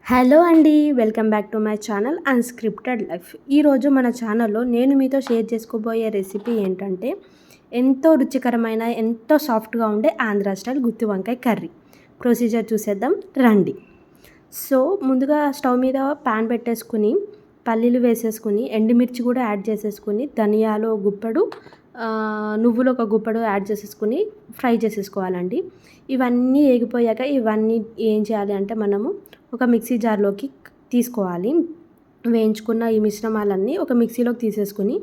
Hello అండి welcome back to my channel unscripted life ఈరోజు మన ఛానల్లో నేను మీతో షేర్ చేసుకోబోయే రెసిపీ ఏంటంటే ఎంతో రుచికరమైన ఎంతో సాఫ్ట్గా ఉండే ఆంధ్ర స్టైల్ గుత్తి వంకాయ కర్రీ. ప్రొసీజర్ చూసేద్దాం రండి. సో ముందుగా స్టవ్ మీద ప్యాన్ పెట్టేసుకుని పల్లీలు వేసేసుకుని ఎండుమిర్చి కూడా యాడ్ చేసేసుకుని ధనియాలు ఒక గుప్పడు నువ్వులు ఒక గుప్పడు యాడ్ చేసేసుకుని ఫ్రై చేసేసుకోవాలండి. ఇవన్నీ ఏగిపోయాక ఇవన్నీ ఏం చేయాలి అంటే మనము ఒక మిక్సీ జార్లోకి తీసుకోవాలి. వేయించుకున్న ఈ మిశ్రమాలన్నీ ఒక మిక్సీలోకి తీసేసుకుని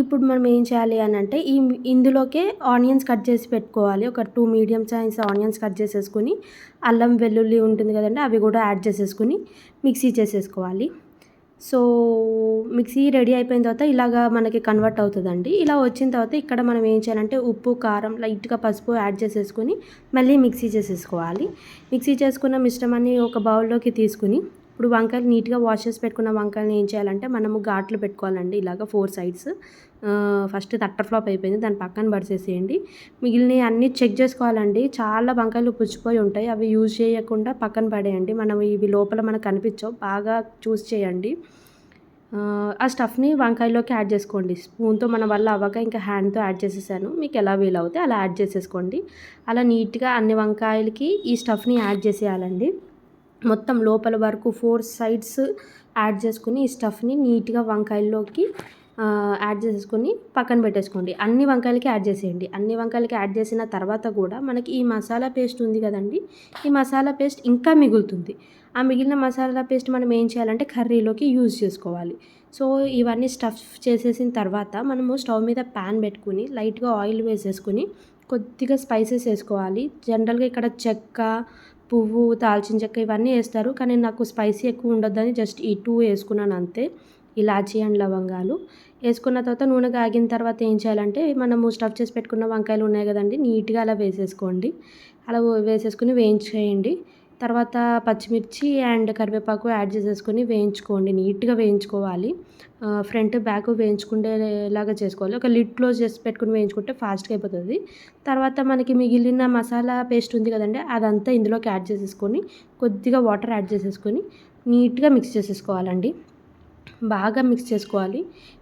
ఇప్పుడు మనం ఏం చేయాలి అని అంటే ఈ ఇందులోకే ఆనియన్స్ కట్ చేసి పెట్టుకోవాలి. ఒక two medium size onions cut చేసేసుకుని అల్లం వెల్లుల్లి ఉంటుంది కదండి అవి కూడా యాడ్ చేసేసుకుని మిక్సీ చేసేసుకోవాలి. సో మిక్సీ రెడీ అయిపోయిన తర్వాత ఇలాగా మనకి కన్వర్ట్ అవుతుందండి. ఇలా వచ్చిన తర్వాత ఇక్కడ మనం ఏం చేయాలంటే ఉప్పు కారం లైట్గా పసుపు యాడ్ చేసేసుకొని మళ్ళీ మిక్సీ చేసేసుకోవాలి. మిక్సీ చేసుకున్న మిశ్రమాన్ని ఒక బౌల్లోకి తీసుకుని ఇప్పుడు వంకాయలు నీట్గా వాష్ చేసి పెట్టుకున్న వంకాయలు ఏం చేయాలంటే మనము ఘాట్లు పెట్టుకోవాలండి. ఇలాగ ఫోర్ సైడ్స్. ఫస్ట్ తట్టర్ ఫ్లాప్ అయిపోయింది. దాని పక్కన పడిసేసేయండి. మిగిలినవి అన్నీ చెక్ చేసుకోవాలండి. చాలా వంకాయలు పుచ్చిపోయి ఉంటాయి. అవి యూజ్ చేయకుండా పక్కన పడేయండి. మనం ఇవి లోపల మనకు కనిపించవు. బాగా చూస్ చేయండి. ఆ, స్టఫ్ని వంకాయలోకి యాడ్ చేసుకోండి. స్పూన్తో మన వల్ల అవ్వక ఇంకా హ్యాండ్తో యాడ్ చేసేసాను. మీకు ఎలా వీలవుతే అలా యాడ్ చేసేసుకోండి. అలా నీట్గా అన్ని వంకాయలకి ఈ స్టఫ్ని యాడ్ చేసేయాలండి. మొత్తం లోపల వరకు ఫోర్ సైడ్స్ యాడ్ చేసుకుని ఈ స్టఫ్ని నీట్గా వంకాయల్లోకి యాడ్ చేసేసుకొని పక్కన పెట్టేసుకోండి. అన్ని వంకాయలకి యాడ్ చేసేయండి. అన్ని వంకాయలకి యాడ్ చేసిన తర్వాత కూడా మనకి ఈ మసాలా పేస్ట్ ఉంది కదండి ఈ మసాలా పేస్ట్ ఇంకా మిగులుతుంది. ఆ మిగిలిన మసాలా పేస్ట్ మనం ఏం చేయాలంటే కర్రీలోకి యూజ్ చేసుకోవాలి. సో ఇవన్నీ స్టఫ్ చేసేసిన తర్వాత మనము స్టవ్ మీద ప్యాన్ పెట్టుకుని లైట్గా ఆయిల్ వేసేసుకుని కొద్దిగా స్పైసెస్ వేసుకోవాలి. జనరల్గా ఇక్కడ చెక్క పువ్వు దాల్చిన చెక్క ఇవన్నీ వేస్తారు. కానీ నాకు స్పైసీ ఎక్కువ ఉండొద్దని జస్ట్ ఈ టూ వేసుకున్నాను అంతే. ఇలాచీ అండ్ లవంగాలు. వేసుకున్న తర్వాత నూనె కాగిన తర్వాత ఏం చేయాలంటే మనము స్టఫ్ చేసి పెట్టుకున్న వంకాయలు ఉన్నాయి కదండి నీట్గా అలా వేసేసుకోండి. అలా వేసేసుకుని వేయించేయండి. తర్వాత పచ్చిమిర్చి అండ్ కరివేపాకు యాడ్ చేసేసుకొని వేయించుకోండి. నీట్గా వేయించుకోవాలి. ఫ్రంట్ బ్యాక్ వేయించుకునేలాగా చేసుకోవాలి. ఒక లిడ్ క్లోజ్ చేసి పెట్టుకుని వేయించుకుంటే ఫాస్ట్గా అయిపోతుంది. తర్వాత మనకి మిగిలిన మసాలా పేస్ట్ ఉంది కదండి అదంతా ఇందులోకి యాడ్ చేసేసుకొని కొద్దిగా వాటర్ యాడ్ చేసేసుకొని నీట్గా మిక్స్ చేసేసుకోవాలండి. బాగా మిక్స్ చేసుకోవాలి.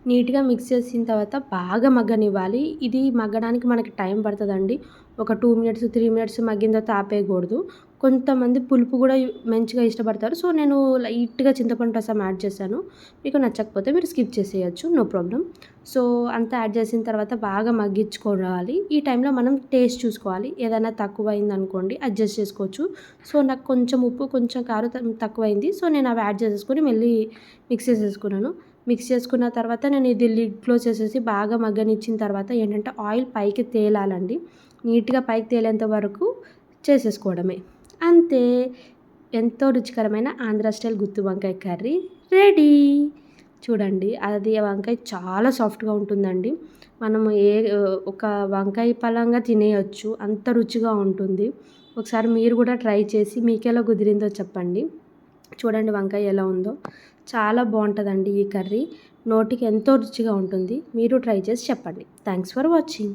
నీట్గా మిక్స్ చేసిన తర్వాత బాగా మగ్గనివ్వాలి. ఇది మగ్గడానికి మనకి టైం పడుతుందండి. ఒక టూ మినిట్స్ త్రీ మినిట్స్ మగ్గిన తర్వాత ఆపేయకూడదు. కొంతమంది పులుపు కూడా మంచిగా ఇష్టపడతారు. సో నేను లైట్గా చింతపండు రసం యాడ్ చేశాను. మీకు నచ్చకపోతే మీరు స్కిప్ చేసేయచ్చు. నో ప్రాబ్లం సో అంతా యాడ్ చేసిన తర్వాత బాగా మగ్గించుకోవాలి. ఈ టైంలో మనం టేస్ట్ చూసుకోవాలి. ఏదైనా తక్కువ అయింది అనుకోండి అడ్జస్ట్ చేసుకోవచ్చు. సో నాకు కొంచెం ఉప్పు కొంచెం కారం తక్కువైంది. సో నేను అవి యాడ్ చేసేసుకొని మళ్ళీ మిక్స్ చేసేసుకున్నాను. మిక్స్ చేసుకున్న తర్వాత నేను ఇది లిడ్ క్లోజ్ చేసేసి బాగా మగ్గనిచ్చిన తర్వాత ఏంటంటే ఆయిల్ పైకి తేలాలండి. నీట్గా పైకి తేలేంత వరకు చేసేసుకోవడమే. అంతే. ఎంతో రుచికరమైన ఆంధ్ర స్టైల్ గుత్తి వంకాయ కర్రీ రెడీ. చూడండి అది ఆ వంకాయ చాలా సాఫ్ట్గా ఉంటుందండి. మనము ఏ ఒక వంకాయ పలంగా తినేయచ్చు అంత రుచిగా ఉంటుంది. ఒకసారి మీరు కూడా ట్రై చేసి మీకెలా కుదిరిందో చెప్పండి. చూడండి వంకాయ ఎలా ఉందో. చాలా బాగుంటుందండి ఈ కర్రీ. నోటికి ఎంతో రుచిగా ఉంటుంది. మీరు ట్రై చేసి చెప్పండి. Thanks for watching.